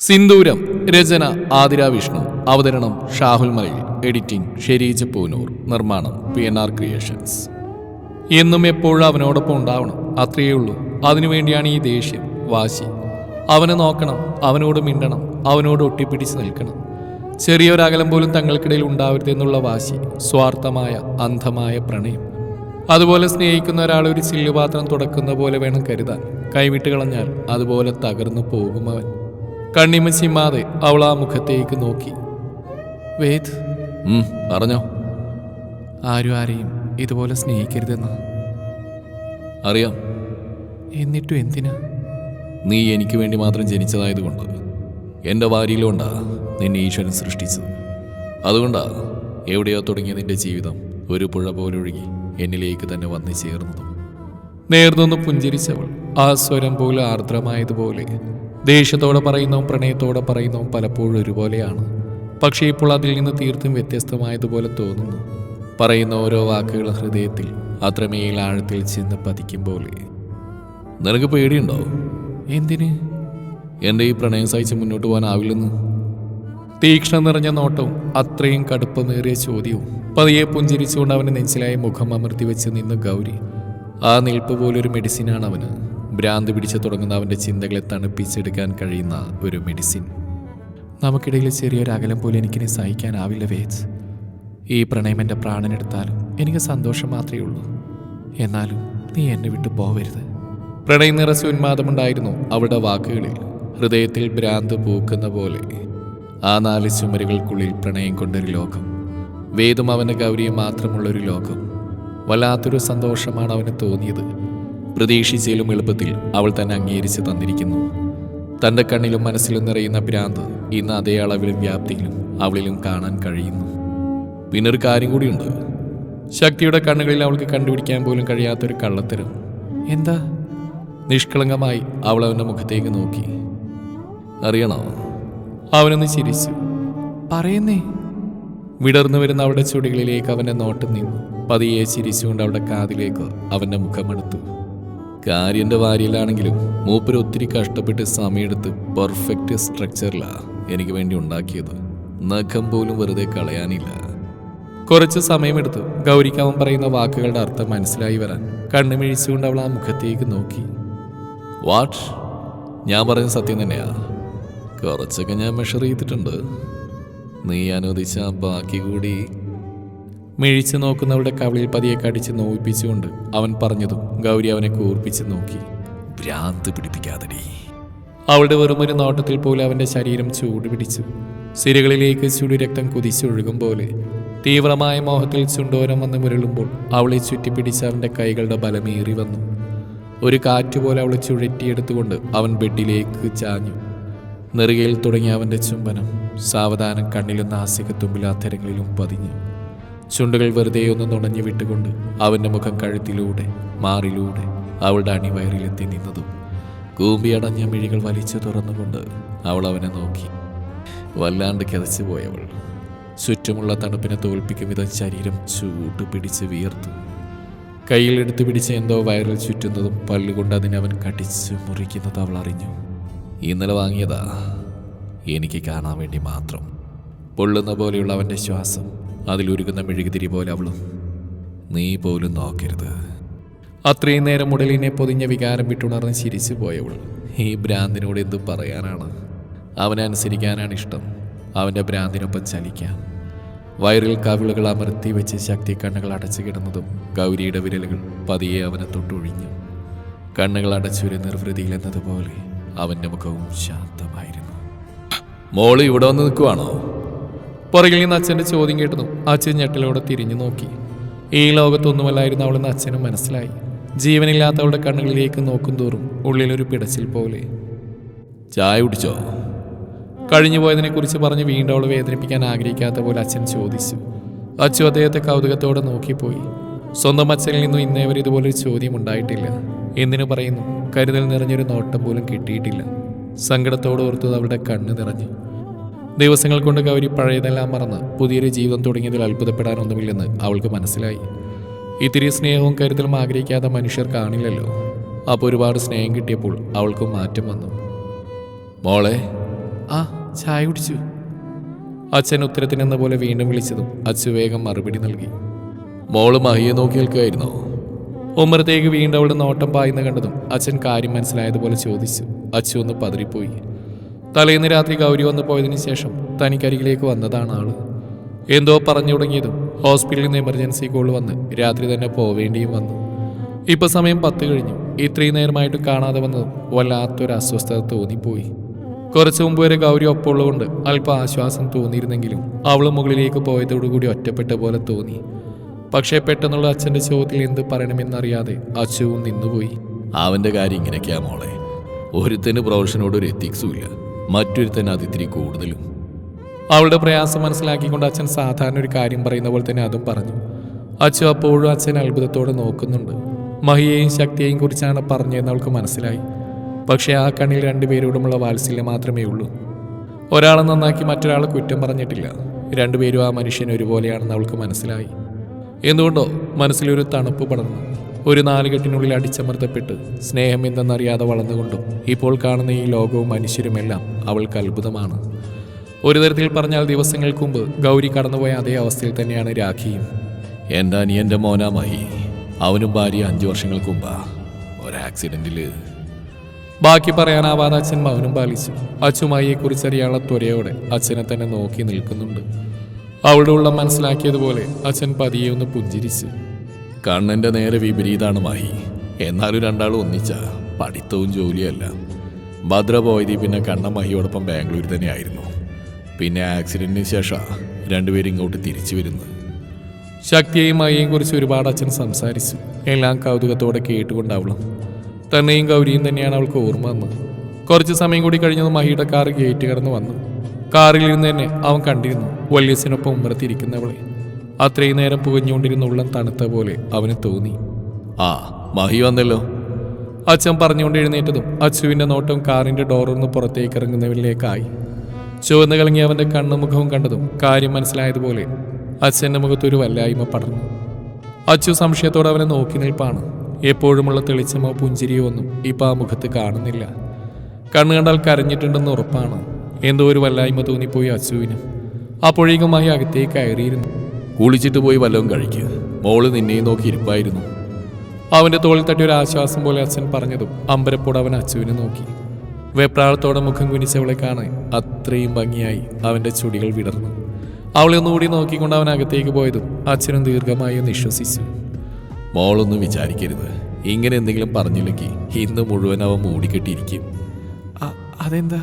സിന്ദൂരം രചന ആതിര വിഷ്ണു. അവതരണം ഷാഹുൽ മലയിൽ. എഡിറ്റിംഗ് ഷെരീജ് പൂനൂർ. നിർമ്മാണം P N R creations. എന്നും എപ്പോഴും അവനോടൊപ്പം ഉണ്ടാവണം. അത്രയേ ഉള്ളൂ. അതിനുവേണ്ടിയാണ് ഈ ദേഷ്യം വാശി. അവനെ നോക്കണം അവനോട് മിണ്ടണം അവനോട് ഒട്ടിപ്പിടിച്ച് നിൽക്കണം. ചെറിയൊരകലം പോലും തങ്ങൾക്കിടയിൽ ഉണ്ടാവരുതെന്നുള്ള വാശി സ്വാർത്ഥമായ അന്ധമായ പ്രണയം. അതുപോലെ സ്നേഹിക്കുന്ന ഒരാൾ ഒരു ചില്ലുപാത്രം തുടക്കുന്ന പോലെ വേണം കരുതാൻ. കൈവിട്ട് കളഞ്ഞാൽ അതുപോലെ തകർന്നു പോകും അവൻ. കണ്ണിമ ചിമ്മാതെ അവൾ ആ മുഖത്തേക്ക് നോക്കി. വേദ്? പറഞ്ഞോ. ആരും ആരെയും ഇതുപോലെ സ്നേഹിക്കരുതെന്ന്? അറിയാം. എന്നിട്ടും എന്തിനാ? നീ എനിക്ക് വേണ്ടി മാത്രം ജനിച്ചതായതുകൊണ്ട്. എന്റെ വാരിയിലുകൊണ്ടാ നിന്നെ ഈശ്വരൻ സൃഷ്ടിച്ചത്. അതുകൊണ്ടാ എവിടെയോ തുടങ്ങിയ നിന്റെ ജീവിതം ഒരു പുഴ പോലൊഴുകി എന്നിലേക്ക് തന്നെ വന്നു ചേർന്നതും. നേർന്നൊന്ന് പുഞ്ചിരിച്ചവൾ ആ സ്വരം പോലെ ആർദ്രമായതുപോലെ ദേഷ്യത്തോടെ പറയുന്നതും പ്രണയത്തോടെ പറയുന്നതും പലപ്പോഴും ഒരുപോലെയാണ്. പക്ഷേ ഇപ്പോൾ അതിൽ നിന്ന് തീർത്തും വ്യത്യസ്തമായതുപോലെ തോന്നുന്നു. പറയുന്ന ഓരോ വാക്കുകളും ഹൃദയത്തിൽ അത്രമേൽ ആഴത്തിൽ ചെന്ന് പതിക്കും പോലെ. നിനക്ക് പേടിയുണ്ടോ? എന്തിന്? എന്റെ ഈ പ്രണയം സഹിച്ച് മുന്നോട്ട് പോകാനാവില്ലെന്ന്. തീക്ഷണം നിറഞ്ഞ നോട്ടവും അത്രയും കടുപ്പമേറിയ ചോദ്യവും പതിയെ പുഞ്ചിരിച്ചുകൊണ്ട് അവന് നെഞ്ചിലായി മുഖം അമർത്തി വെച്ച് നിന്ന് ഗൗരി ആ നിൽപ്പ് പോലൊരു മെഡിസിനാണ് അവന്. ഭ്രാന്ത് പിടിച്ചു തുടങ്ങുന്ന അവന്റെ ചിന്തകളെ തണുപ്പിച്ചെടുക്കാൻ കഴിയുന്ന ഒരു മെഡിസിൻ നമുക്കിടയിൽ ചെറിയൊരു അകലം പോലും എനിക്കിനി സഹിക്കാനാവില്ല വേജ് ഈ പ്രണയം എന്റെ പ്രാണനെടുത്താലും എനിക്ക് സന്തോഷം മാത്രമേ ഉള്ളൂ. എന്നാലും നീ എന്നെ വിട്ടു പോവരുത്. പ്രണയം നിറച്ച ഉന്മാദമുണ്ടായിരുന്നു അവളുടെ വാക്കുകളിൽ. ഹൃദയത്തിൽ ഭ്രാന്ത് പൂക്കുന്ന പോലെ. ആ നാല് ചുമരുകൾക്കുള്ളിൽ പ്രണയം കൊണ്ടൊരു ലോകം. വേദം അവന്റെ ഗൗരിയും മാത്രമുള്ളൊരു ലോകം. വല്ലാത്തൊരു സന്തോഷമാണ് അവന് തോന്നിയത്. പ്രതീക്ഷിച്ചതിലും എളുപ്പത്തിൽ അവൾ തന്നെ അംഗീകരിച്ച് തന്നിരിക്കുന്നു. തന്റെ കണ്ണിലും മനസ്സിലും നിറയുന്ന ഭ്രാന്ത് ഇന്ന് അതേ അളവിലും വ്യാപ്തിയിലും അവളിലും കാണാൻ കഴിയുന്നു. പിന്നൊരു കാര്യം കൂടിയുണ്ട്. ശക്തിയുടെ കണ്ണുകളിൽ അവൾക്ക് കണ്ടുപിടിക്കാൻ പോലും കഴിയാത്തൊരു കള്ളത്തരം. എന്താ? നിഷ്കളങ്കമായി അവൾ അവന്റെ മുഖത്തേക്ക് നോക്കി. അറിയണോ? അവനൊന്ന് ചിരിച്ചു. പറയുന്നേ. വിടർന്നു വരുന്ന അവളുടെ ചുടികളിലേക്ക് അവന്റെ നോട്ടം നിന്നു. പതിയെ ചിരിച്ചുകൊണ്ട് അവളുടെ കാതിലേക്ക് അവന്റെ മുഖമെടുത്തു കാര്യന്റെ വാരിയിലാണെങ്കിലും മൂപ്പര് ഒത്തിരി കഷ്ടപ്പെട്ട് സമയമെടുത്ത് പെർഫെക്റ്റ് സ്ട്രക്ചറിലാണ് എനിക്ക് വേണ്ടി ഉണ്ടാക്കിയത്. നഖം പോലും വെറുതെ കളയാനില്ല. കുറച്ച് സമയമെടുത്തു ഗൗരിക്കാവൻ പറയുന്ന വാക്കുകളുടെ അർത്ഥം മനസ്സിലായി വരാൻ കണ്ണുമിഴിച്ചുകൊണ്ട് അവൾ ആ മുഖത്തേക്ക് നോക്കി. വാട്ട് ഞാൻ പറഞ്ഞ സത്യം തന്നെയാ? കുറച്ചൊക്കെ ഞാൻ മെഷർ ചെയ്തിട്ടുണ്ട്. നീ അനുവദിച്ച ബാക്കി കൂടി മിഴിച്ചു നോക്കുന്നവളുടെ കവിളിൽ പതിയെ കടിച്ച് നോവിപ്പിച്ചുകൊണ്ട് അവൻ പറഞ്ഞതും ഗൗരി അവനെ കൂർപ്പിച്ച് നോക്കി. ഭ്രാന്ത് പിടിപ്പിക്കാതടി. അവളുടെ വെറുമൊരു നോട്ടത്തിൽ പോലെ അവന്റെ ശരീരം ചൂട് പിടിച്ചു സിരകളിലേക്ക് ചുടി രക്തം കുതിച്ചൊഴുകും പോലെ തീവ്രമായ മോഹത്തിൽ ചുണ്ടോരം വന്ന് മുരളുമ്പോൾ അവളെ ചുറ്റിപ്പിടിച്ച് അവന്റെ കൈകളുടെ ബലമേറി വന്നു. ഒരു കാറ്റുപോലെ അവളെ ചുഴറ്റിയെടുത്തുകൊണ്ട് അവൻ ബെഡിലേക്ക് ചാഞ്ഞു. നെറുകയിൽ തുടങ്ങിയ അവന്റെ ചുംബനം സാവധാനം കണ്ണിലും തുമ്പിലാ അധരങ്ങളിലും പതിഞ്ഞു. ചുണ്ടുകൾ വെറുതെ ഒന്ന് നുണഞ്ഞു വിട്ടുകൊണ്ട് അവന്റെ മുഖം കഴുത്തിലൂടെ മാറിലൂടെ അവളുടെ അണിവയറിലെത്തി നിന്നതും കൂമ്പിയടഞ്ഞ മിഴികൾ വലിച്ചു തുറന്നുകൊണ്ട് അവൾ അവനെ നോക്കി. വല്ലാണ്ട് കിതച്ചു പോയവൾ. ചുറ്റുമുള്ള തണുപ്പിനെ തോൽപ്പിക്കും വിധം ശരീരം ചൂട്ട് പിടിച്ച് വിയർത്തു എടുത്തു പിടിച്ച് എന്തോ വയറിൽ ചുറ്റുന്നതും പല്ലുകൊണ്ട് അതിനെ അവൻ കടിച്ച് മുറിക്കുന്നത് അവൾ അറിഞ്ഞു. ഇന്നലെ വാങ്ങിയതാ. എനിക്ക് കാണാൻ വേണ്ടി മാത്രം. പൊള്ളുന്ന പോലെയുള്ള അവന്റെ ശ്വാസം അതിലൊരുക്കുന്ന മെഴുകുതിരി പോലെ അവളും. നീ പോലും നോക്കരുത്. അത്രയും നേരം ഉടലിനെ പൊതിഞ്ഞ വികാരം വിട്ടുണർന്ന് ചിരിച്ചു പോയവൾ. ഈ ഭ്രാന്തിനോട് എന്തും പറയാനാണ്? അവനെ അനുസരിക്കാനാണ് ഇഷ്ടം. അവന്റെ ഭ്രാന്തിനൊപ്പം ചലിക്കാം. വയറിൽ കവിളുകൾ അമർത്തി വെച്ച് ശക്തി കണ്ണുകൾ അടച്ചു കിടന്നതും ഗൗരിയുടെ വിരലുകൾ പതിയെ അവനെ തൊട്ടൊഴിഞ്ഞു. കണ്ണുകൾ അടച്ചൊരു നിർവൃതിയിൽ എന്നതുപോലെ അവന്റെ മുഖവും ശാന്തമായിരുന്നു. മോൾ ഇവിടെ വന്ന് നിൽക്കുവാണോ? പുറകിൽ നിന്ന് അച്ഛന്റെ ചോദ്യം കേട്ടതും അച്ഛൻ ഞെട്ടലോടെ തിരിഞ്ഞു നോക്കി. ഈ ലോകത്തൊന്നുമല്ലായിരുന്നു അവളെന്ന് അച്ഛനും മനസ്സിലായി. ജീവനില്ലാത്തവളുടെ കണ്ണുകളിലേക്ക് നോക്കും തോറും ഉള്ളിലൊരു പിടച്ചിൽ പോലെ. ചായ കുടിച്ചോ? കഴിഞ്ഞു പോയതിനെക്കുറിച്ച് പറഞ്ഞ് വീണ്ടും അവൾ വേദനിപ്പിക്കാൻ ആഗ്രഹിക്കാത്ത പോലെ അച്ഛൻ ചോദിച്ചു. അച്ചു അദ്ദേഹത്തെ കൗതുകത്തോടെ നോക്കിപ്പോയി. സ്വന്തം അച്ഛനിൽ നിന്നും ഇന്നേവരെ ഇതുപോലൊരു ചോദ്യം ഉണ്ടായിട്ടില്ല. എന്തിനു പറയുന്നു? കരുതൽ നിറഞ്ഞൊരു നോട്ടം പോലും കിട്ടിയിട്ടില്ല. സങ്കടത്തോട് ഓർത്തത് അവളുടെ കണ്ണ് നിറഞ്ഞു. ദിവസങ്ങൾ കൊണ്ട് ഗൗരി പഴയതെല്ലാം മറന്ന് പുതിയൊരു ജീവിതം തുടങ്ങിയതിൽ അത്ഭുതപ്പെടാനൊന്നുമില്ലെന്ന് അവൾക്ക് മനസ്സിലായി. ഇത്തിരി സ്നേഹവും കരുതലും ആഗ്രഹിക്കാത്ത മനുഷ്യർ കാണില്ലല്ലോ. അപ്പോൾ ഒരുപാട് സ്നേഹം കിട്ടിയപ്പോൾ അവൾക്ക് മാറ്റം വന്നു. മോളെ. ആ ചായ കുടിച്ചു. അച്ഛൻ ഉത്തരത്തിനെന്ന പോലെ വീണ്ടും വിളിച്ചതും അച്ഛൻ വേഗം മറുപടി നൽകി. മോൾ മഹിയെ നോക്കി നിൽക്കുകയായിരുന്നോ. ഉമ്മറത്തേക്ക് വീണ്ടും അവളുടെ നോട്ടം പായുന്ന കണ്ടതും അച്ഛൻ കാര്യം മനസ്സിലായതുപോലെ ചോദിച്ചു. അച്ഛൻ ഒന്ന് പതറിപ്പോയി തലേന്ന് രാത്രി ഗൗരി വന്നു പോയതിനു ശേഷം തനിക്കരികിലേക്ക് വന്നതാണ് ആൾ. എന്തോ പറഞ്ഞു തുടങ്ങിയതും ഹോസ്പിറ്റലിൽ നിന്ന് എമർജൻസി കോൾ വന്ന് രാത്രി തന്നെ പോവേണ്ടിയും വന്നു. ഇപ്പൊ സമയം പത്ത് കഴിഞ്ഞു. ഇത്രയും നേരമായിട്ട് കാണാതെ വന്നതും വല്ലാത്തൊരു അസ്വസ്ഥത തോന്നിപ്പോയി. കുറച്ചു മുമ്പ് വരെ ഗൗരി ഒപ്പമുള്ളതുകൊണ്ട് അല്പം ആശ്വാസം തോന്നിയിരുന്നെങ്കിലും അവൾ മുകളിലേക്ക് പോയതോടുകൂടി ഒറ്റപ്പെട്ട പോലെ തോന്നി. പക്ഷേ പെട്ടെന്നുള്ള അച്ഛന്റെ ചോദ്യത്തിൽ എന്ത് പറയണമെന്നറിയാതെ അച്ഛവും നിന്നുപോയി. അവന്റെ കാര്യം ഇങ്ങനെയൊക്കെയാ മോളെ. ഒരുത്തന് പ്രൊഫഷനോട് ഒരു എത്തിക്സും ഇല്ല. മറ്റൊരുത്തന് അതിത്തിരി കൂടുതലും. അവളുടെ പ്രയാസം മനസ്സിലാക്കിക്കൊണ്ട് അച്ഛൻ സാധാരണ ഒരു കാര്യം പറയുന്ന പോലെ തന്നെ അതും പറഞ്ഞു. അച്ഛൻ അപ്പോഴും അച്ഛൻ അത്ഭുതത്തോടെ നോക്കുന്നുണ്ട്. മഹിയെയും ശക്തിയെയും കുറിച്ചാണ് പറഞ്ഞതെന്ന് അവൾക്ക് മനസ്സിലായി. പക്ഷേ ആ കണ്ണിൽ രണ്ടുപേരോടുമുള്ള വാത്സല്യം മാത്രമേ ഉള്ളൂ. ഒരാളെ നന്നാക്കി മറ്റൊരാളെ കുറ്റം പറഞ്ഞിട്ടില്ല. രണ്ടുപേരും ആ മനുഷ്യൻ ഒരുപോലെയാണെന്ന് അവൾക്ക് മനസ്സിലായി. എന്തുകൊണ്ടോ മനസ്സിലൊരു തണുപ്പ് പടർന്നു. ഒരു നാലുകെട്ടിനുള്ളിൽ അടിച്ചമർത്തപ്പെട്ട് സ്നേഹം എന്തെന്നറിയാതെ വളർന്നുകൊണ്ടും ഇപ്പോൾ കാണുന്ന ഈ ലോകവും മനുഷ്യരുമെല്ലാം അവൾക്ക് അത്ഭുതമാണ്. ഒരു തരത്തിൽ പറഞ്ഞാൽ ദിവസങ്ങൾക്ക് മുമ്പ് ഗൗരി കടന്നുപോയ അതേ അവസ്ഥയിൽ തന്നെയാണ് രാഖിയും. എന്റെ അനിയന്റെ മോനാമായി അവനും ഭാര്യ അഞ്ചു വർഷങ്ങൾക്ക് മുമ്പാ ഒരു ആക്സിഡന്റിൽ ബാക്കി പറയാനാവാതെ അച്ഛൻ മൗനം പാലിച്ചു. അച്ചുമായിയെ കുറിച്ചറിയാനുള്ള ത്വരയോടെ അച്ഛനെ തന്നെ നോക്കി നിൽക്കുന്നുണ്ട്. അവളുടെ ഉള്ളം മനസ്സിലാക്കിയതുപോലെ അച്ഛൻ പതിയെ ഒന്ന് പുഞ്ചിരിച്ചു. കണ്ണന്റെ നേരെ വിപരീതാണ് മാഹി. എന്നാലും രണ്ടാളും ഒന്നിച്ച പഠിത്തവും ജോലിയല്ല. ഭദ്ര പോയതി പിന്നെ കണ്ണൻ മഹിയോടൊപ്പം ബാംഗ്ലൂർ തന്നെയായിരുന്നു. പിന്നെ ആക്സിഡന്റിന് ശേഷം രണ്ടുപേരും ഇങ്ങോട്ട് തിരിച്ചു വരുന്നത്. ശക്തിയെയും മയെയും കുറിച്ച് ഒരുപാട് അച്ഛൻ സംസാരിച്ചു. എല്ലാം കൗതുകത്തോടെ കേട്ടുകൊണ്ട് അവളും തന്നെയും ഗൗരിയും തന്നെയാണ് അവൾക്ക് ഓർമ്മ വന്നത്. കുറച്ച് സമയം കൂടി കഴിഞ്ഞത് മഹിയുടെ കാർ ഗേറ്റ് കടന്ന് വന്നു. കാറിൽ ഇരുന്ന് തന്നെ അവൻ കണ്ടിരുന്നു. വല്യസിനൊപ്പം ഉമ്മറത്തിരിക്കുന്നവളെ. അത്രയും നേരം പുകഞ്ഞുകൊണ്ടിരുന്ന ഉള്ളം തണുത്ത പോലെ അവന് തോന്നി. ആ മഹി വന്നല്ലോ. അച്ഛൻ പറഞ്ഞുകൊണ്ട് എഴുന്നേറ്റതും അച്ചുവിന്റെ നോട്ടം കാറിന്റെ ഡോറൊന്ന് പുറത്തേക്ക് ഇറങ്ങുന്നവരിലേക്കായി ചുവന്ന് കളങ്ങി അവന്റെ കണ്ണും മുഖവും കണ്ടതും കാര്യം മനസ്സിലായതുപോലെ അച്ഛന്റെ മുഖത്തൊരു വല്ലായ്മ പടർന്നു. അച്ചു സംശയത്തോടെ അവനെ നോക്കി നിൽപ്പാണ്. എപ്പോഴുമുള്ള തെളിച്ചമോ പുഞ്ചിരിയോ ഒന്നും ഇപ്പം ആ മുഖത്ത് കാണുന്നില്ല. കണ്ണു കണ്ടാൽ കരഞ്ഞിട്ടുണ്ടെന്ന് ഉറപ്പാണ്. എന്തോ ഒരു വല്ലായ്മ തോന്നിപ്പോയി അച്ചുവിന്. അപ്പോഴേക്കും മായി അകത്തേക്ക് കയറിയിരുന്നു. കുളിച്ചിട്ട് പോയി വല്ലതും കഴിക്കുക മോൾ നിന്നെയും നോക്കി ഇരിപ്പായിരുന്നു. അവന്റെ തോളിൽ തട്ടി ഒരു ആശ്വാസം പോലെ അച്ഛൻ പറഞ്ഞതും അമ്പരപ്പോട് അവൻ അച്ചുവിനെ നോക്കി. വെപ്രാളത്തോടെ മുഖം കുനിച്ചവളെ കാണാൻ അത്രയും ഭംഗിയായി അവന്റെ ചുടികൾ വിടർന്നു. അവളെ ഒന്നുകൂടി നോക്കിക്കൊണ്ട് അവൻ അകത്തേക്ക് പോയതും അച്ഛനും ദീർഘമായി നിശ്വസിച്ചു മോളൊന്നും വിചാരിക്കരുത്. ഇങ്ങനെ എന്തെങ്കിലും പറഞ്ഞില്ലെങ്കിൽ ഇന്ന് മുഴുവൻ അവൻ മൂടിക്കെട്ടിയിരിക്കും. അതെന്താ?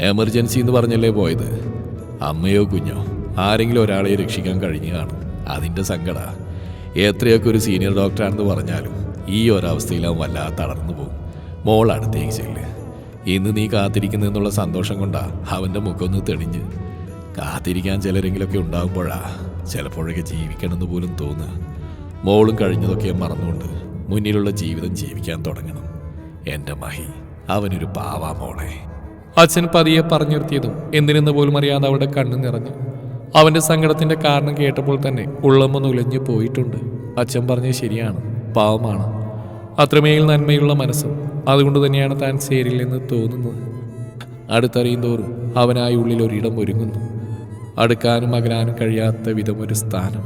എമർജൻസി എന്ന് പറഞ്ഞല്ലേ പോയത്? അമ്മയോ കുഞ്ഞോ? ആരെങ്കിലും ഒരാളെ രക്ഷിക്കാൻ കഴിഞ്ഞു കാണും അതിന്റെ സങ്കട. എത്രയൊക്കെ ഒരു സീനിയർ ഡോക്ടറാണെന്ന് പറഞ്ഞാലും ഈ ഒരവസ്ഥയിൽ അവൻ വല്ലാതെ തളർന്നു പോകും. മോൾ അടുത്തേക്ക് ചെല്ല്. ഇന്ന് നീ കാത്തിരിക്കുന്നതെന്നുള്ള സന്തോഷം കൊണ്ടാ അവന്റെ മുഖമൊന്ന് തെളിഞ്ഞ്. കാത്തിരിക്കാൻ ചിലരെങ്കിലൊക്കെ ഉണ്ടാകുമ്പോഴാ ചിലപ്പോഴൊക്കെ ജീവിക്കണമെന്ന് പോലും തോന്നുക. മോളും കഴിഞ്ഞതൊക്കെ മറന്നുകൊണ്ട് മുന്നിലുള്ള ജീവിതം ജീവിക്കാൻ തുടങ്ങണം. എന്റെ മഹി അവനൊരു പാവാ മോളെ. അച്ഛൻ പതിയെ പറഞ്ഞു നിർത്തിയതും എന്തിനെന്ന് പോലും അറിയാതെ അവിടെ കണ്ണു നിറഞ്ഞു. അവന്റെ സങ്കടത്തിന്റെ കാരണം കേട്ടപ്പോൾ തന്നെ ഉള്ളമ്മ നുലഞ്ഞു പോയിട്ടുണ്ട്. അച്ഛൻ പറഞ്ഞത് ശരിയാണ് പാവമാണ്. അത്രമേൽ നന്മയുള്ള മനസ്സും അതുകൊണ്ട് തന്നെയാണ് താൻ ചേരില്ലെന്ന് തോന്നുന്നത്. അടുത്തറിയും തോറും അവനായി ഉള്ളിൽ ഒരിടം ഒരുങ്ങുന്നു. അടുക്കാനും അകലാനും കഴിയാത്ത വിധം ഒരു സ്ഥാനം.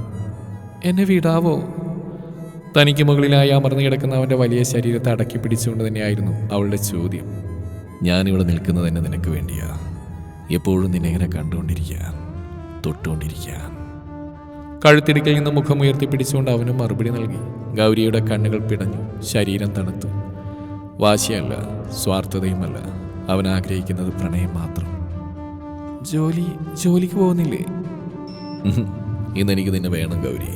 എന്നെ വിടാവോ? തനിക്ക് മുകളിലായി അമർന്നു കിടക്കുന്ന അവന്റെ വലിയ ശരീരത്തെ അടക്കി പിടിച്ചുകൊണ്ട് തന്നെയായിരുന്നു അവളുടെ ചോദ്യം. ഞാനിവിടെ നിൽക്കുന്നത് തന്നെ നിനക്ക് വേണ്ടിയാ. എപ്പോഴും നിന്നെ ഇങ്ങനെ കണ്ടുകൊണ്ടിരിക്കാൻ തൊട്ടുകൊണ്ടിരിക്കാൻ കഴുത്തിടുക്കിൽ നിന്ന് മുഖം ഉയർത്തി പിടിച്ചുകൊണ്ട് അവനും മറുപടി നൽകി. ഗൗരിയുടെ കണ്ണുകൾ പിടഞ്ഞു. ശരീരം തണുത്തു. വാശിയല്ല സ്വാർത്ഥതയുമല്ല. അവൻ ആഗ്രഹിക്കുന്നത് പ്രണയം മാത്രം. ജോലി ജോലിക്ക് പോകുന്നില്ലേ? ഇന്ന് ഇന്നെനിക്ക് നിന്നെ വേണം ഗൗരി.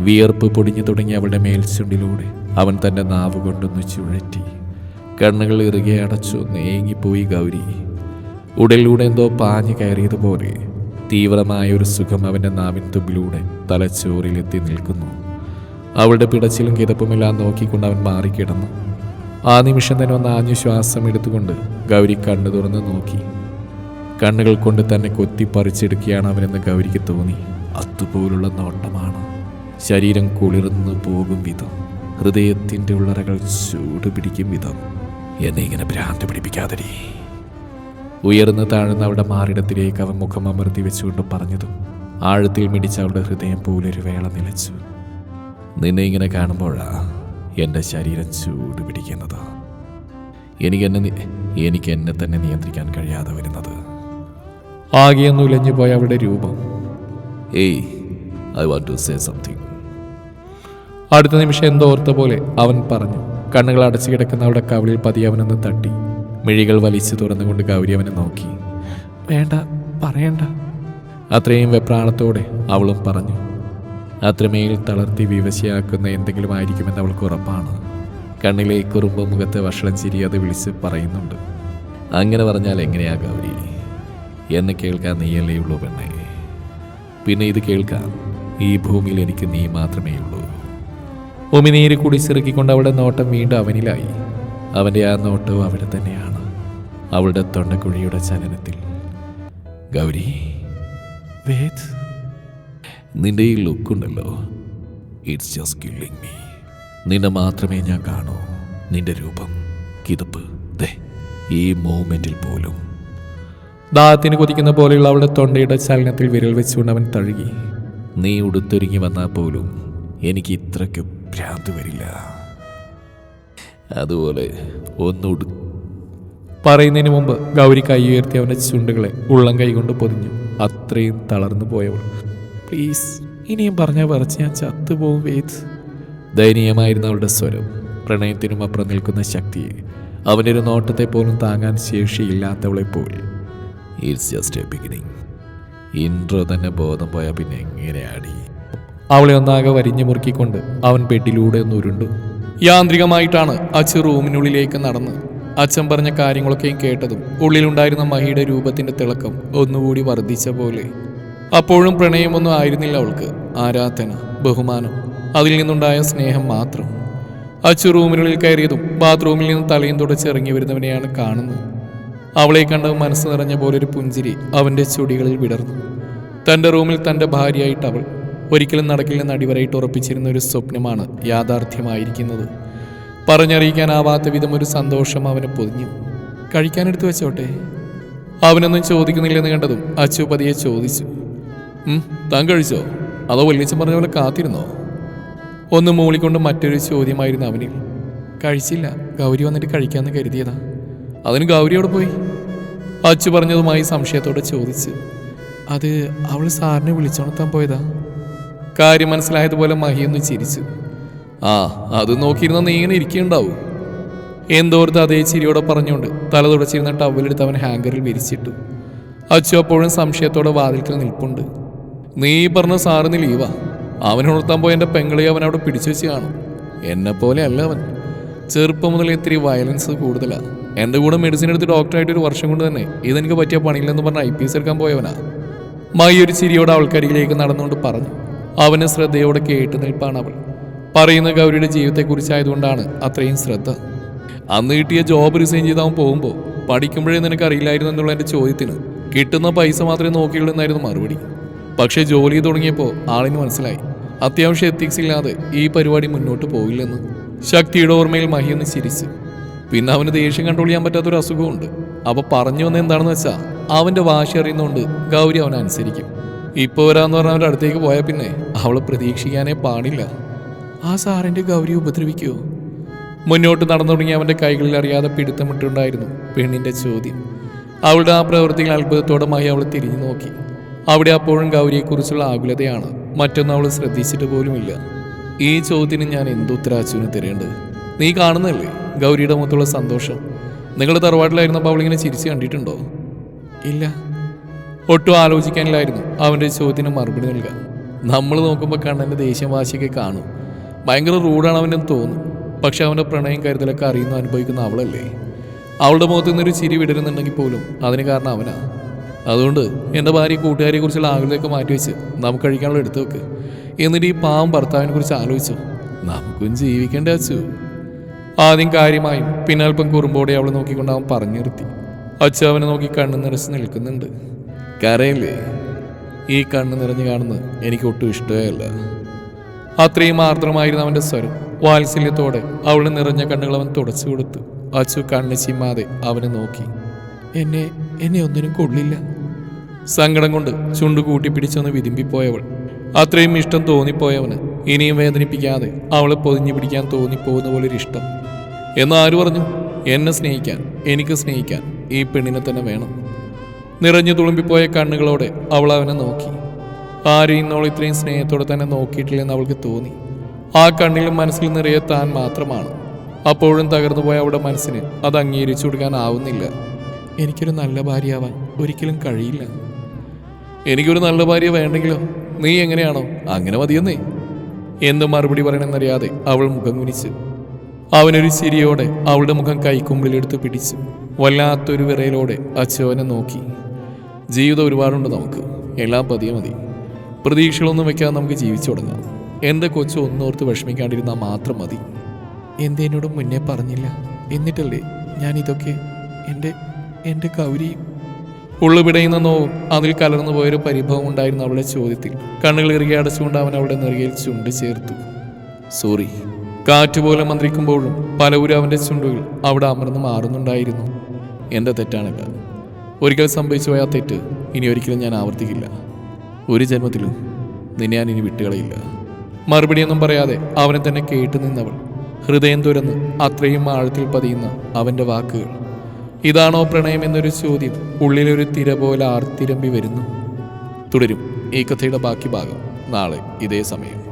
വിയർപ്പ് പൊടിഞ്ഞു തുടങ്ങി അവളുടെ മേൽച്ചുണ്ടിലൂടെ അവൻ തന്റെ നാവ് കൊണ്ടൊന്ന് ചുഴറ്റി. കണ്ണുകൾ ഇറുകെ അടച്ചു നേങ്ങിപ്പോയി ഗൗരി. ഉടലിലൂടെ എന്തോ പാഞ്ഞു കയറിയതുപോലെ തീവ്രമായ ഒരു സുഖം അവന്റെ നാവിൻ തുമ്പിലൂടെ തലച്ചോറിലെത്തി നിൽക്കുന്നു. അവളുടെ പിടച്ചിലും കിതപ്പുമെല്ലാം നോക്കിക്കൊണ്ട് അവൻ മാറിക്കിടന്നു. ആ നിമിഷം തന്നെ ഒന്ന് ആഞ്ഞു ശ്വാസം എടുത്തുകൊണ്ട് ഗൗരി കണ്ണു തുറന്ന് നോക്കി. കണ്ണുകൾ കൊണ്ട് തന്നെ കൊത്തി പറിച്ചെടുക്കുകയാണ് അവനെന്ന് ഗൗരിക്ക് തോന്നി. അതുപോലുള്ള നോട്ടമാണ് ശരീരം കുളിർന്നു പോകും വിധം. ഹൃദയത്തിന്റെ ഉള്ളറകൾ ചൂട് പിടിക്കും വിധം. എന്നെ ഇങ്ങനെ ഭ്രാന്ത് പിടിപ്പിക്കാതടി ഉയർന്ന് താഴ്ന്ന അവളുടെ മാറിടത്തിലേക്ക് അവൻ മുഖം അമർത്തി വെച്ചുകൊണ്ട് പറഞ്ഞതും ആഴത്തിൽ മിടിച്ച അവളുടെ ഹൃദയം പോലൊരു വേള നിലച്ചു. നിന്നെ ഇങ്ങനെ കാണുമ്പോഴാ എന്റെ ശരീരം ചൂട് പിടിക്കുന്നത്. എനിക്ക് എന്നെ എനിക്ക് എന്നെ തന്നെ നിയന്ത്രിക്കാൻ കഴിയാതെ വരുന്നത്. ആകെ ഒന്ന് ഉലഞ്ഞു പോയ അവളുടെ രൂപം. Hey I want to say something അടുത്ത നിമിഷം എന്തോർത്ത പോലെ അവൻ പറഞ്ഞു. കണ്ണുകൾ അടച്ചു കിടക്കുന്ന അവളുടെ കവിളിൽ പതി അവനൊന്ന് തട്ടി. മിഴികൾ വലിച്ചു തുറന്നുകൊണ്ട് ഗൗരി അവനെ നോക്കി. വേണ്ട പറയണ്ട. അത്രയും വെപ്രാണത്തോടെ അവളും പറഞ്ഞു. അത്രമേൽ തളർത്തി വിവശയാക്കുന്ന എന്തെങ്കിലും ആയിരിക്കുമെന്ന് അവൾക്ക് ഉറപ്പാണ്. കണ്ണിലെ കുറുമ്പ് മുഖത്തെ വഷളം ചിരി അത് വിളിച്ച് പറയുന്നുണ്ട്. അങ്ങനെ പറഞ്ഞാൽ എങ്ങനെയാ ഗൗരി? എന്നെ കേൾക്കാൻ നീയല്ലേ ഉള്ളൂ പെണ്ണെ. പിന്നെ ഇത് കേൾക്കാൻ ഈ ഭൂമിയിൽ എനിക്ക് നീ മാത്രമേ ഉള്ളൂ. ഉമിനീര് കുടിച്ചിറക്കിക്കൊണ്ട് അവളുടെ നോട്ടം വീണ്ടും അവനിലായി. അവന്റെ ആ നോട്ടവും അവിടെ തന്നെയാണ്. അവളുടെ തൊണ്ടക്കുഴിയുടെ ചലനത്തിൽ. ഗൗരി. വേദ്. നിന്റെ ഈ ലുക്കുണ്ടല്ലോ. ഇറ്റ്സ് ജസ്റ്റ് കില്ലിങ് മീ നിന്നെ മാത്രമേ ഞാൻ കാണൂ. നിന്റെ രൂപം കിതപ്പ് ദേ ഈ മൂമെന്റിൽ പോലും. ദാഹത്തിന് കൊതിക്കുന്ന പോലെയുള്ള അവളുടെ തൊണ്ടയുടെ ചലനത്തിൽ വിരൽ വെച്ചുകൊണ്ട് അവൻ തഴുകി. നീ ഉടുത്തൊരുങ്ങി വന്നാൽ പോലും എനിക്ക് ഇത്രയ്ക്ക് ഭ്രാന്ത് വരില്ല. അതുപോലെ ഒന്നുടു പറയുന്നതിന് മുമ്പ് ഗൗരി കൈ ഉയർത്തി അവന്റെ ചുണ്ടുകളെ ഉള്ളം കൈകൊണ്ട് പൊതിഞ്ഞു. അത്രയും തളർന്നു പോയവൾ. പ്ലീസ് ഇനിയും പറഞ്ഞാൽ പറച്ച് ഞാൻ ചത്തുപോകും വേദ്. ദയനീയമായിരുന്നു അവളുടെ സ്വരം. പ്രണയത്തിനും അപ്പുറം നിൽക്കുന്ന ശക്തിയെ. അവന്റെ ഒരു നോട്ടത്തെ പോലും താങ്ങാൻ ശേഷിയില്ലാത്തവളെ പോലെ. It's just a beginning intro തന്നെ ബോധം പോയാൽ പിന്നെ എങ്ങനെയാടി അവളെ ഒന്നാകെ വരിഞ്ഞു മുറുക്കിക്കൊണ്ട് അവൻ ബെഡിലൂടെ ഒന്ന് ഉരുണ്ടു. യാന്ത്രികമായിട്ടാണ് അച്ഛൻ റൂമിനുള്ളിലേക്ക് നടന്ന് അച്ഛൻ പറഞ്ഞ കാര്യങ്ങളൊക്കെയും കേട്ടതും ഉള്ളിലുണ്ടായിരുന്ന മഹിയുടെ രൂപത്തിന്റെ തിളക്കം ഒന്നുകൂടി വർദ്ധിച്ച പോലെ. അപ്പോഴും പ്രണയമൊന്നും ആയിരുന്നില്ല അവൾക്ക്. ആരാധന ബഹുമാനം അതിൽ നിന്നുണ്ടായ സ്നേഹം മാത്രം. അച്ചു റൂമിനുള്ളിൽ കയറിയതും ബാത്റൂമിൽ നിന്ന് തലയും തുടച്ച് ഇറങ്ങി വരുന്നവനെയാണ് കാണുന്നത്. അവളെ കണ്ട മനസ്സ് നിറഞ്ഞ പോലെ ഒരു പുഞ്ചിരി അവന്റെ ചുടികളിൽ വിടർന്നു. തന്റെ റൂമിൽ തന്റെ ഭാര്യയായിട്ട് അവൾ ഒരിക്കലും നടക്കില്ലെന്ന് അടിവരയിട്ട് ഉറപ്പിച്ചിരുന്ന ഒരു സ്വപ്നമാണ് യാഥാർത്ഥ്യമായിരിക്കുന്നത്. പറഞ്ഞറിയിക്കാനാവാത്ത വിധം ഒരു സന്തോഷം അവന് പൊതിഞ്ഞു. കഴിക്കാനെടുത്ത് വെച്ചോട്ടെ? അവനൊന്നും ചോദിക്കുന്നില്ലെന്ന് കണ്ടതും അച്ചു പതിയെ ചോദിച്ചു. താൻ കഴിച്ചോ? അതോ വല്യച്ഛൻ പറഞ്ഞ പോലെ കാത്തിരുന്നോ? ഒന്ന് മൂളിക്കൊണ്ട് മറ്റൊരു ചോദ്യമായിരുന്നു അവനിൽ. കഴിച്ചില്ല. ഗൗരി വന്നിട്ട് കഴിക്കാമെന്ന് കരുതിയതാ. അതിന് ഗൗരി അവിടെ പോയി? അച്ചു പറഞ്ഞതുമായി സംശയത്തോടെ ചോദിച്ചു. അത് അവൾ സാറിനെ വിളിച്ചോണത്താൻ പോയതാ. കാര്യം മനസ്സിലായതുപോലെ മഹിയൊന്ന് ചിരിച്ചു. ആ അത് നോക്കിയിരുന്ന നീ ഇങ്ങനെ ഇരിക്കുന്നുണ്ടാവും എന്തോർത്ത് അതേ ചിരിയോടെ പറഞ്ഞുകൊണ്ട് തല തുടച്ചിരുന്ന ടവലെടുത്ത് അവൻ ഹാങ്കറിൽ വിരിച്ചിട്ടു. അച്ചു അപ്പോഴും സംശയത്തോടെ വാതിൽക്കൽ നിൽപ്പുണ്ട്. നീ പറഞ്ഞ സാറിന് ലീവാ അവനെ ഉണർത്താൻ പോയ എന്റെ പെങ്ങളെ അവൻ അവിടെ പിടിച്ചു വെച്ച് കാണും. എന്നെ പോലെ അല്ല അവൻ. ചെറുപ്പം മുതൽ ഇത്തിരി വയലൻസ് കൂടുതലാണ് എന്റെ കൂടെ മെഡിസിൻ എടുത്ത് ഡോക്ടറായിട്ട് ഒരു വർഷം കൊണ്ട് തന്നെ ഇതെനിക്ക് പറ്റിയ പണിയില്ലെന്ന് പറഞ്ഞ് ഐ പി എസ് എടുക്കാൻ പോയവനാ. മായി ഒരു ചിരിയോടെ ആൾക്കരികിലേക്ക് നടന്നുകൊണ്ട് പറഞ്ഞു. അവന് ശ്രദ്ധയോടെ കേട്ടു നിൽപ്പാണ് അവൾ. പറയുന്ന ഗൗരിയുടെ ജീവിതത്തെക്കുറിച്ചായതുകൊണ്ടാണ് അത്രയും ശ്രദ്ധ. അന്ന് കിട്ടിയ ജോബ് റിസൈൻ ചെയ്ത് അവൻ പോകുമ്പോൾ പഠിക്കുമ്പോഴേ നിനക്ക് അറിയില്ലായിരുന്നു എന്നുള്ള എന്റെ ചോദ്യത്തിന് കിട്ടുന്ന പൈസ മാത്രമേ നോക്കിയുള്ളൂ എന്നായിരുന്നു മറുപടി. പക്ഷേ ജോലി തുടങ്ങിയപ്പോൾ ആളിന് മനസ്സിലായി. അത്യാവശ്യം എത്തിക്സ് ഇല്ലാതെ ഈ പരിപാടി മുന്നോട്ട് പോകില്ലെന്ന് ശക്തിയുടെ ഓർമ്മയിൽ മഹിയൊന്ന് ചിരിച്ച്. പിന്നെ അവന് ദേഷ്യം കൺട്രോൾ ചെയ്യാൻ പറ്റാത്തൊരു അസുഖമുണ്ട് അപ്പൊ പറഞ്ഞു വന്ന എന്താണെന്ന് വെച്ചാൽ അവന്റെ വാശി അറിയുന്നതുകൊണ്ട് ഗൗരി അവനെ അനുസരിക്കും. ഇപ്പൊ വരാന്ന് പറഞ്ഞ അവരുടെ അടുത്തേക്ക് പോയാൽ പിന്നെ അവളെ പ്രതീക്ഷിക്കാനേ പാടില്ല. ആ സാറിന്റെ ഗൗരി ഉപദ്രവിക്കുമോ മുന്നോട്ട് നടന്നു തുടങ്ങി അവന്റെ കൈകളിൽ അറിയാതെ പിടുത്തമിട്ടുണ്ടായിരുന്നു പെണ്ണിന്റെ ചോദ്യം. അവളുടെ ആ പ്രവൃത്തികൾ അത്ഭുതത്തോടമായി അവൾ തിരിഞ്ഞു നോക്കി. അവിടെ അപ്പോഴും ഗൗരിയെക്കുറിച്ചുള്ള ആകുലതയാണ്. മറ്റൊന്നും അവൾ ശ്രദ്ധിച്ചിട്ട് പോലുമില്ല. ഈ ചോദ്യത്തിന് ഞാൻ എന്തുത്തരാച്ചുവിന് തരേണ്ടത്? നീ കാണുന്നല്ലേ ഗൗരിയുടെ മുഖത്തുള്ള സന്തോഷം. നിങ്ങൾ തറവാട്ടിലായിരുന്നപ്പോൾ അവളിങ്ങനെ ചിരിച്ചു കണ്ടിട്ടുണ്ടോ? ഇല്ല. ഒട്ടും ആലോചിക്കാനില്ലായിരുന്നു അവന്റെ ചോദ്യത്തിന് മറുപടി നൽകാൻ. നമ്മൾ നോക്കുമ്പോൾ കണ്ണന്റെ ദേഷ്യവാശിയൊക്കെ കാണും. ഭയങ്കര റൂഡാണ് അവനെന്ന് തോന്നും പക്ഷെ അവന്റെ പ്രണയം കരുതലൊക്കെ അറിയുന്ന അനുഭവിക്കുന്ന അവളല്ലേ? അവളുടെ മുഖത്ത് നിന്നൊരു ചിരി വിടരുന്നുണ്ടെങ്കിൽ പോലും അതിന് കാരണം അവനാ. അതുകൊണ്ട് എന്റെ ഭാര്യ കൂട്ടുകാരിയെ കുറിച്ചുള്ള മാറ്റി മാറ്റിവെച്ച് നമുക്ക് കഴിക്കാനുള്ള എടുത്തു വെക്ക്. എന്നിട്ട് ഈ പാവം ഭർത്താവിനെ കുറിച്ച് ആലോചിച്ചു. നമുക്കും ജീവിക്കേണ്ട അച്ചു ആദ്യം കാര്യമായും പിന്നെ അല്പം കുറുമ്പോടെ അവളെ നോക്കിക്കൊണ്ട് അവൻ പറഞ്ഞു നിർത്തി. അച്ഛ അവനെ നോക്കി കണ്ണു നിറച്ച് നിൽക്കുന്നുണ്ട്. കരയില്ലേ? ഈ കണ്ണ് നിറഞ്ഞു കാണുന്നത് എനിക്ക് ഒട്ടും ഇഷ്ടമേ അല്ല അത്രയും ആർദ്രമായിരുന്നു അവന്റെ സ്വരം വാത്സല്യത്തോടെ അവളുടെ നിറഞ്ഞ കണ്ണുകൾ അവൻ തുടച്ചു കൊടുത്തു. അച്ചു കണ്ണ് ചിമ്മാതെ അവനെ നോക്കി. എന്നെ എന്നെ ഒന്നിനും കൊള്ളില്ല. സങ്കടം കൊണ്ട് ചുണ്ടു കൂട്ടിപ്പിടിച്ചൊന്ന് വിതുമ്പിപ്പോയവൾ. അത്രയും ഇഷ്ടം തോന്നിപ്പോയവന് ഇനിയും വേദനിപ്പിക്കാതെ അവളെ പൊതിഞ്ഞു പിടിക്കാൻ തോന്നിപ്പോകുന്ന ഒരു ഇഷ്ടം. എന്ന് ആര് പറഞ്ഞു? എന്നെ സ്നേഹിക്കാൻ എനിക്ക് സ്നേഹിക്കാൻ ഈ പെണ്ണിനെ തന്നെ വേണം. നിറഞ്ഞു തുളുമ്പിപ്പോയ കണ്ണുകളോടെ അവൾ അവനെ നോക്കി. ആരെയും ഇന്നോൾ ഇത്രയും സ്നേഹത്തോടെ തന്നെ നോക്കിയിട്ടില്ലെന്ന് അവൾക്ക് തോന്നി. ആ കണ്ണിലും മനസ്സിൽ നിറയെ താൻ മാത്രമാണ്. അപ്പോഴും തകർന്നു പോയ അവളുടെ മനസ്സിന് അത് അംഗീകരിച്ചു കൊടുക്കാനാവുന്നില്ല. എനിക്കൊരു നല്ല ഭാര്യയാവാൻ ഒരിക്കലും കഴിയില്ല. എനിക്കൊരു നല്ല ഭാര്യ വേണ്ടെങ്കിലോ? നീ എങ്ങനെയാണോ? അങ്ങനെ മതിയെന്നേ. എന്ത് മറുപടി പറയണമെന്നറിയാതെ അവൾ മുഖം കുനിച്ചു. അവനൊരു ചിരിയോടെ അവളുടെ മുഖം കൈക്കുമ്പിളിലെടുത്ത് പിടിച്ചു വല്ലാത്തൊരു വിറയലോടെ അച്ചോനെ നോക്കി. ജീവിതം ഒരുപാടുണ്ട് നമുക്ക്. എല്ലാം പതിയെ മതി. പ്രതീക്ഷകളൊന്നും വെക്കാതെ നമുക്ക് ജീവിച്ചു തുടങ്ങാം. എന്റെ കൊച്ചു ഒന്നോർത്ത് വിഷമിക്കാണ്ടിരുന്നാൽ മാത്രം മതി. എന്തേനോട് മുന്നേ പറഞ്ഞില്ല. എന്നിട്ടല്ലേ ഞാൻ ഇതൊക്കെ എന്റെ എന്റെ കൗരിയും ഉള്ളുപിടയുന്ന അതിൽ കലർന്നു പോയൊരു പരിഭവം ഉണ്ടായിരുന്നു അവളുടെ ചോദ്യത്തിൽ. കണ്ണുകൾ ഇറുകെ അടച്ചുകൊണ്ട് അവൻ അവളുടെ നെറുകയിൽ ചുണ്ട് ചേർത്തു. സോറി. കാറ്റുപോലെ മന്ത്രിക്കുമ്പോഴും പലവരും അവന്റെ ചുണ്ടുകൾ അവിടെ അമർന്ന് മാറുന്നുണ്ടായിരുന്നു. എന്റെ തെറ്റാണില്ല ഒരിക്കൽ സംഭവിച്ചു പോയ തെറ്റ് ഇനി ഒരിക്കലും ഞാൻ ആവർത്തിക്കില്ല. ഒരു ജന്മത്തിലും നിന്നെ ഞാൻ ഇനി വിട്ടുകളയില്ല. മറുപടിയൊന്നും പറയാതെ അവനെ തന്നെ കേട്ടു നിന്നവൾ ഹൃദയം തുരന്ന് അത്രയും ആഴത്തിൽ പതിയുന്ന അവന്റെ വാക്കുകൾ. ഇതാണോ പ്രണയം എന്നൊരു ചോദ്യം ഉള്ളിലൊരു തിര പോലെ ആർത്തിരമ്പി വരുന്നു. തുടരും ഈ കഥയുടെ ബാക്കി ഭാഗം നാളെ ഇതേ സമയം.